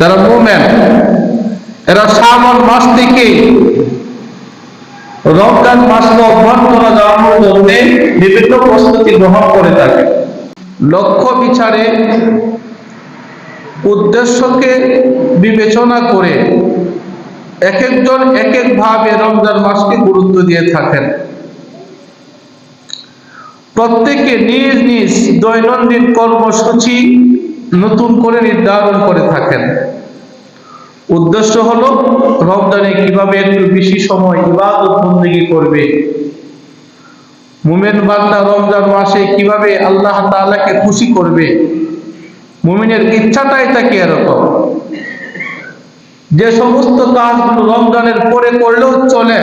যারা মোমেন, এরা শ্রাবণ মাস থেকে রমজান মাসকে অভ্যর্থনা জানানোর জন্য বিভিন্ন প্রস্তুতি গ্রহণ করে থাকে। লক্ষ্য বিচারে উদ্দেশ্যকে বিবেচনা করে এক একজন এক এক ভাবে রমজান মাসকে গুরুত্ব দিয়ে থাকেন। প্রত্যেকে নিজ নিজ দৈনন্দিন কর্মসূচি নতুন করে নির্ধারণ করে থাকেন। উদ্দেশ্য হলো, রমজানে কীভাবে একটু বেশি সময় ইবাদত করবে। মুমেন বান্দা রমজান মাসে কীভাবে আল্লাহ তাআলাকে খুশি করবে। মুমিনের ইচ্ছাটাই থাকে এরকম। যে সমস্ত কাজগুলো রমজানের পরে করলেও চলে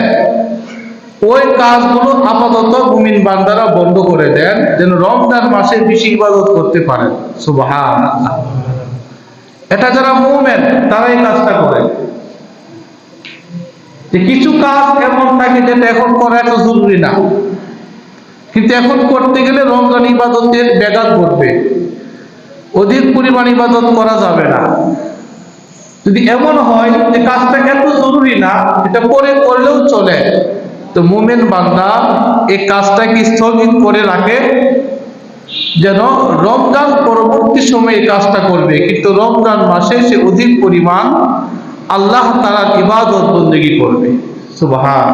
ওই কাজগুলো আপাতত মুমিন বান্দারা বন্ধ করে দেন, যেন রমজান মাসে বেশি ইবাদত করতে পারেন। সুবহান এটা যারা মুমেন তারা এই কাজটা করে। যে কিছু কাজ এমন থাকে যেটা এখন করা এত জরুরি না। কিন্তু এখন করতে গেলে রমজান ইবাদতের ব্যাঘাত ঘটবে। অধিক পরিমাণ ইবাদত করা যাবে না। যদি এমন হয় যে কাজটা এত জরুরি না, এটা পরে করলেও চলে। তো মুমেন বান্দা এই কাজটাকে স্থগিত করে রাখে যেন রমজান পরবর্তী সময়ে কাজটা করবে। কিন্তু রমজান মাসে সে অধিক পরিমাণ আল্লাহ তালার ইবাদত বন্দেগী করবে। সুবহান।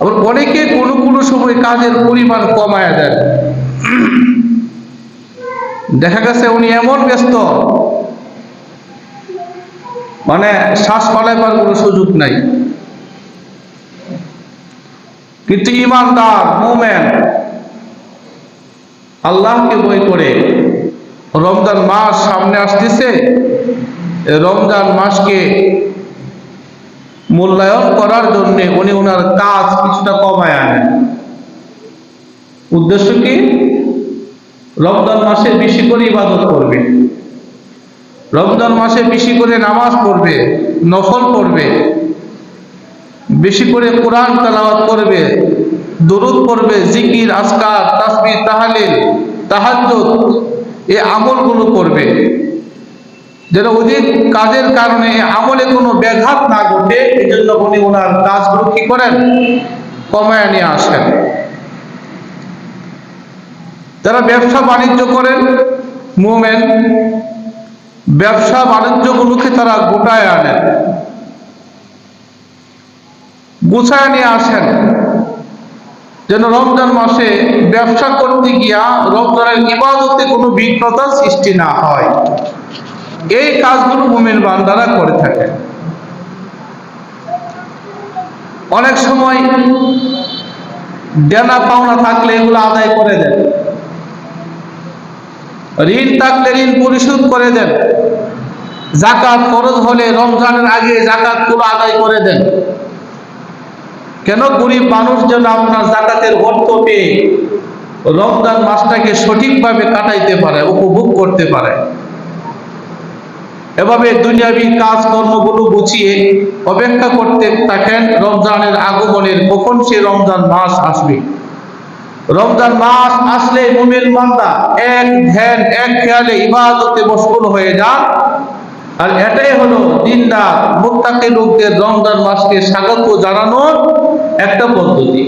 আবার অনেকে কোনো কোনো সময় কাজের পরিমাণ কমায় দেন। দেখা গেছে উনি এমন ব্যস্ত মানে শ্বাস ফলাইবার কোনো সুযোগ নাই। কিন্তু ইমানদার, মোমেন, আল্লাহকে বই করে রমজান মাস সামনে আসতেছে। রমজান মাসকে মূল্যায়ন করার জন্য উনি ওনার কাজ কিছুটা কমায় আনেন। উদ্দেশ্য কি? রমজান মাসে বেশি করে ইবাদত করবে। রমজান মাসে বেশি করে নামাজ পড়বে, নফল পড়বে, বেশি করে কোরআন তালাওয়াত করবে, দরুদ পড়বে, জিকির আসকার তাসবিহ, তাহালিল, তাহাজ্জুদ, এই আমলগুলো করবে। যেন অধিক কাজের কারণে আমলে কোনো ব্যাঘাত না ঘটে এই জন্য উনি ওনার কাজগুলো কি করেন? কমায় নিয়ে আসেন। যারা ব্যবসা বাণিজ্য করেন, মুমেন ব্যবসা বাণিজ্য বাণিজ্যগুলোকে তারা গোটায় আনেন। গুছায় নিয়ে আসেন। যেন রমজান মাসে ব্যবসা করতে গিয়া রমজানের ইবাদতে কোনো বিঘ্নতার সৃষ্টি না হয়। এই কাজগুলো মুমিন বান্দারা করে থাকে অনেক সময় দেনা পাওনা থাকলে এগুলো আদায় করে দেন। ঋণ থাকলে ঋণ পরিশোধ করে দেন। জাকাত ফরজ হলে রমজানের আগে জাকাতগুলো আদায় করে দেন। কেন গরিব মানুষ যেন আপনার জাকাতের অর্থ পেয়ে রমজান মাসটাকে সঠিকভাবে কাটাইতে পারে, উপভোগ করতে পারে? এভাবে দুনিয়াবি কাজকর্মগুলো গুছিয়ে অপেক্ষা করতে থাকেন রমজানের আগমনের কখন সে রমজান মাস আসবে। রমজান মাস আসলে মুমিন বান্দা এক ধ্যান, এক খেয়ালে ইবাদতে মশগুল হয়ে যান। আর এটাই হলো দিন রাত মুত্তাকি লোকদের রমজান মাসকে স্বাগত জানানোর একটা পদ্ধতি।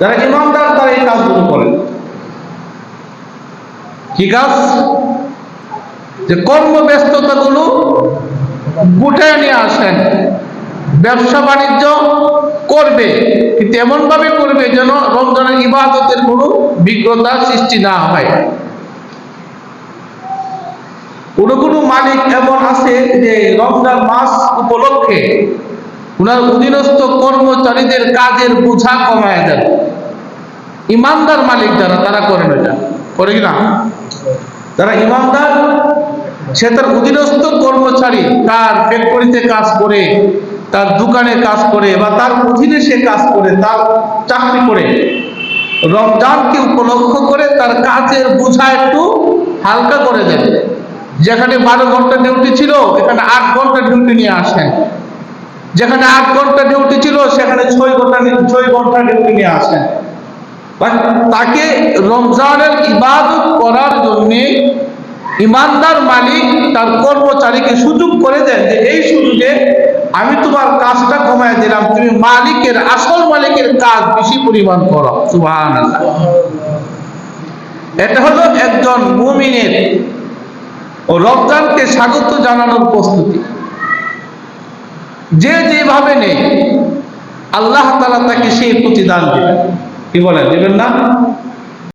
যারা ইমানদার, তারা এই কাজগুলো করেন কি কাজ? যে কর্মব্যস্ততাগুলো গুটায় নিয়ে আসেন। ব্যবসা বাণিজ্য করবে। কিন্তু এমন ভাবে করবে যেন রমজানের ইবাদতের কোনো বিঘ্নতার সৃষ্টি না হয়। কোনো কোনো মালিক এমন আছে যে রমজান মাস উপলক্ষে ওনার অধীনস্থ কর্মচারীদের কাজের বোঝা কমায় দেন। ইমানদার মালিক যারা, তারা করেন এটা। করে কিনা যারা ইমানদার, সে তার অধীনস্থ কর্মচারী তার ফ্যাক্টরিতে কাজ করে। তার দোকানে কাজ করে বা তার অধীনে সে কাজ করে, তার চাকরি করে। রমজানকে উপলক্ষ করে তার কাজের বোঝা একটু হালকা করে দেবে। যেখানে বারো ঘণ্টা ডিউটি ছিল, এখানে আট ঘণ্টা ডিউটি নিয়ে আসেন। যেখানে আট ঘণ্টা ডিউটি ছিল, সেখানে ছয় ঘণ্টা ছয় ঘণ্টা ডিউটি নিয়ে আসেন। তাকে রমজানের ইবাদত করার জন্যে ইমানদার মালিক তার কর্মচারীকে সুযোগ করে দেন যে এই সুযোগে আমি তোমার কাজটা কমায় দিলাম, তুমি মালিকের, আসল মালিকের কাজ বেশি পরিমাণ করো। সুবহানাল্লাহ। এটা হলো একজন মুমিনের ও রমজানকে স্বাগত জানানোর প্রস্তুতি। যে যেভাবে নেই, আল্লাহ তালা তাকে সেই প্রতিদান দেবেন। কি বলেন, দেবেন না?